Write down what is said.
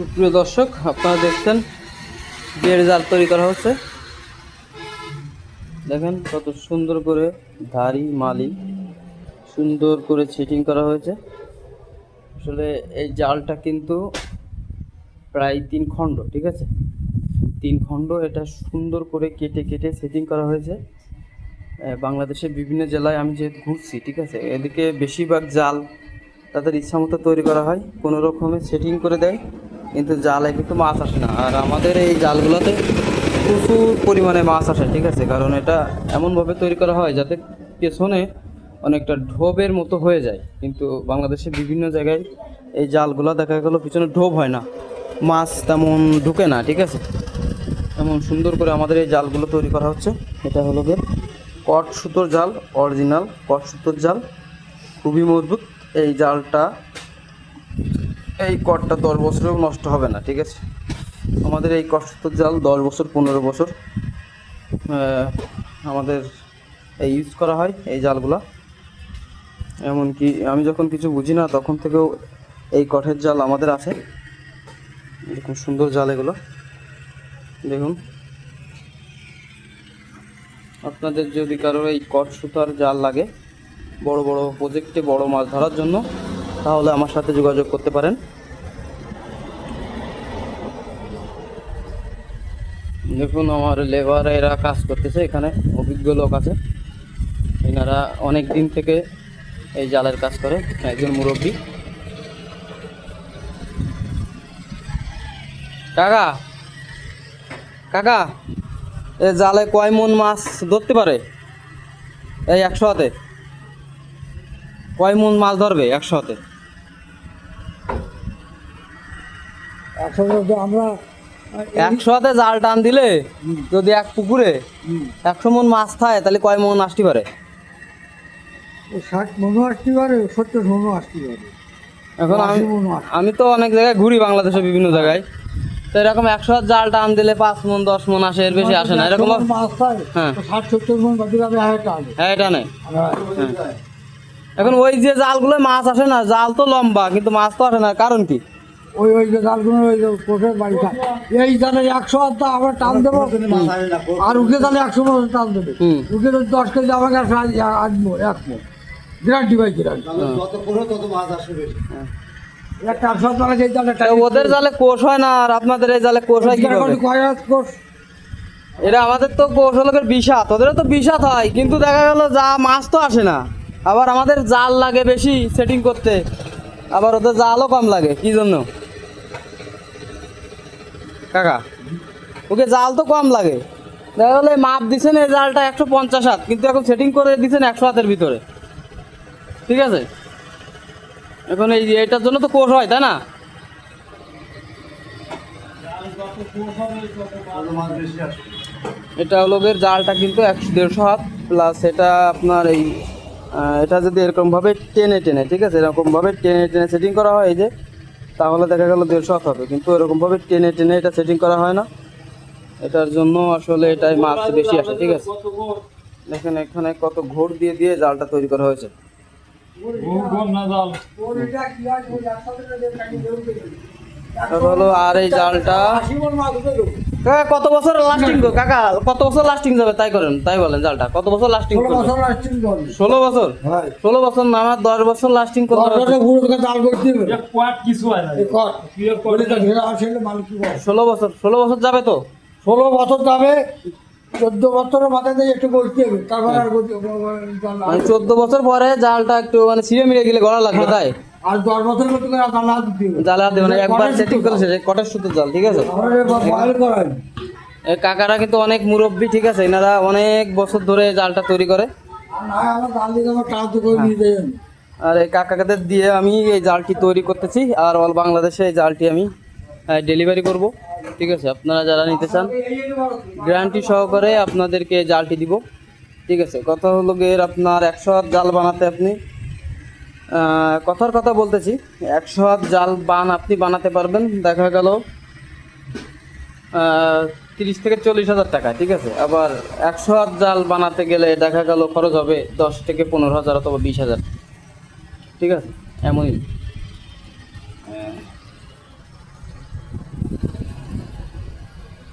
সুপ্রিয় দর্শক, আপনারা দেখছেন বিয়ের জাল তৈরি করা হচ্ছে। দেখেন কত সুন্দর করে ধারি মালি সুন্দর করে সেটিং করা হয়েছে। আসলে এই জালটা কিন্তু প্রায় তিন খণ্ড, ঠিক আছে? তিন খণ্ড এটা সুন্দর করে কেটে কেটে সেটিং করা হয়েছে। বাংলাদেশের বিভিন্ন জেলায় আমি যেহেতু ঘুরছি, ঠিক আছে? এদিকে বেশিরভাগ জাল তাদের ইচ্ছা মতো তৈরি করা হয়, কোনো রকমে সেটিং করে দেয়। কিন্তু জালে কিন্তু মাছ আসে না। আর আমাদের এই জালগুলোতে প্রচুর পরিমাণে মাছ আসে, ঠিক আছে? কারণ এটা এমনভাবে তৈরি করা হয় যাতে পেছনে অনেকটা ঢোবের মতো হয়ে যায়। কিন্তু বাংলাদেশের বিভিন্ন জায়গায় এই জালগুলো দেখা গেল পিছনে ঢোব হয় না। মাছ তেমন ঢুকে না, ঠিক আছে? এমন সুন্দর করে আমাদের এই জালগুলো তৈরি করা হচ্ছে। এটা হলো গিয়ে কট সুতোর জাল, অরিজিনাল কট সুতোর জাল। খুবই মজবুত এই জালটা এই কটটা দশ বছরেও নষ্ট হবে না, ঠিক আছে? আমাদের এই সুতোর জাল দশ বছর, পনেরো বছর আমাদের এই ইউজ করা হয় এই জালগুলা। এমনকি আমি যখন কিছু বুঝি না, তখন থেকেও এই কঠের জাল আমাদের আছে। এরকম সুন্দর জাল এগুলো। দেখুন। আপনাদের যদি কারোর এই কট সুতার জাল লাগে, বড় বড় প্রজেক্টে বড় মাছ ধরার জন্য তাহলে আমার সাথে যোগাযোগ করতে পারেন। দেখুন, আমার লেবার এরা কাজ করতেছে এখানে, অভিজ্ঞ লোক আছে। এনারা অনেক দিন থেকে এই জালের কাজ করে, একজন মুরব্বী। কাকা কাকা, এ জালে কয় মন মাছ ধরতে পারে? এই একশো হাতে কয় মন মাছ ধরবে একশো হাতে একসাথে আমরা একশো হাতে জাল টান দিলে যদি এক পুকুরে একশো মন মাছ থাকে তাহলে কয় মন আসতে পারে? ষাট মনো আসতে পারে সত্তর আসতে পারে। এখন আমি। আমি তো অনেক জায়গায় ঘুরি বাংলাদেশের বিভিন্ন জায়গায়। তো এরকম একশো হাত জাল টান দিলে পাঁচ মন দশ মন আসে এর বেশি আসে না। এরকম হ্যাঁ। ষাট সত্তর মন হ্যাঁ এটা নেই হ্যাঁ। এখন ওই যে জালগুলো মাছ আসে না জাল তো লম্বা কিন্তু মাছ তো আসে না কারণ কি? ওই ওই যে জালগুলো ওই যে কোষের বাড়িটা। এই জালে একশো হাত আমরা টান দেবো আর উঠে তাহলে একশো মন টান দেবে। উঠে যদি দশ কেজি আমাকে একশো আনব এক মন গ্যারান্টি বাই গ্যারান্টি একশো জালে ওদের জালে কোষ হয় না আর আপনাদের এই জালে কোষ হয় কোষ? এটা আমাদের তো কোষ হলোকের বিষাত ওদেরও তো বিষাত হয় কিন্তু দেখা গেল যা মাছ তো আসে না। আবার আমাদের জাল লাগে বেশি সেটিং করতে। আবার ওদের জালও কম লাগে, কি জন্য? কাকা, ওকে জাল তো কম লাগে। দেখা গেলো মাপ দিছেন এই জালটা একশো পঞ্চাশ হাত, কিন্তু এখন সেটিং করে দিচ্ছেন একশো হাতের ভিতরে। ঠিক আছে? এখন এই এইটার জন্য তো কোষ হয়, তাই না? এটা হলো জালটা কিন্তু একশো দেড়শো হাত প্লাস এটা আপনার এই এটা যদি এরকমভাবে টেনে টেনে, ঠিক আছে? এরকমভাবে টেনে টেনে সেটিং করা হয় যে, তাহলে দেখা গেল দেড়শো হাত হবে। কিন্তু এরকমভাবে টেনে টেনে এটা সেটিং করা হয় না। এটার জন্য আসলে এটাই মাছ বেশি আসে, ঠিক আছে? দেখেন এখানে কত ঘোর দিয়ে দিয়ে জালটা তৈরি করা হয়েছে। হলো আর এই জালটা কাকা কত বছর লাস্টিং কাকা কত বছর লাস্টিং যাবে? তাই করেন তাই বলেন জালটা। কত বছর লাস্টিং ষোলো করবে ষোলো বছর? হ্যাঁ। ষোলো বছর না আমার দশ বছর লাস্টিং করতে ষোলো বছর ষোলো বছর যাবে তো? ষোলো বছর যাবে চোদ্দ বছরের মাথায় দিয়ে একটু করতে হবে তারপর আর মানে চোদ্দ বছর পরে জালটা একটু মানে ছিঁড়ে মিড়ে গেলে গড়া লাগবে তাই? আর দশ বছর দিতে একবার সেটিং করলে শেষ কটার সুতো জাল ঠিক আছে? কাকারা কিন্তু অনেক মুরব্বী ঠিক আছে? এনারা অনেক বছর ধরে জালটা তৈরি করে। আর যাই আর এই কাকাদের দিয়ে আমি এই জালটি তৈরি করতেছি আর অল বাংলাদেশে এই জালটি আমি ডেলিভারি করব ঠিক আছে? আপনারা যারা নিতে চান গ্যারান্টি সহকারে আপনাদেরকে জালটি দিব ঠিক আছে? কথা হলো গের আপনার একশো জাল বানাতে আপনি কথার কথা বলতেছি। একশো হাত জাল বান আপনি বানাতে পারবেন, দেখা গেল তিরিশ থেকে চল্লিশ হাজার টাকা, ঠিক আছে? আবার একশো হাত জাল বানাতে গেলে দেখা গেল খরচ হবে দশ থেকে পনেরো হাজার অথবা বিশ হাজার, ঠিক আছে? এমনই।